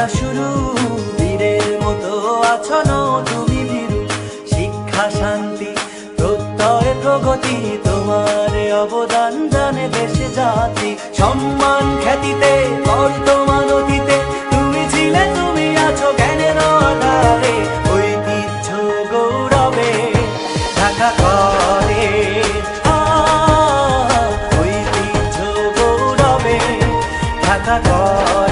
খেলা শুরু। বীরের মতো আছনো তুমি ভীরু। শিক্ষা শান্তি, প্রত্যয় প্রগতি, তোমার অবদান জানে দেশ জাতি। সম্মান খ্যাতিতে, বর্তমান অতীতে, তুমি ছিলে, তুমি আছো জ্ঞানের আধারে। ঐতিহ্য গৌরবে ঢাকা করে। ঢাকা করে।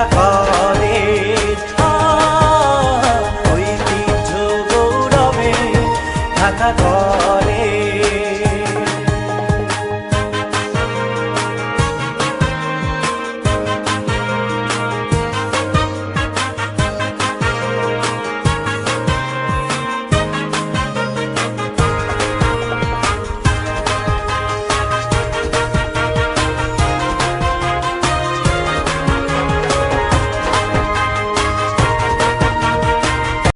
খেলা করে ঐতিহ্য গৌরবে ঢাকা করে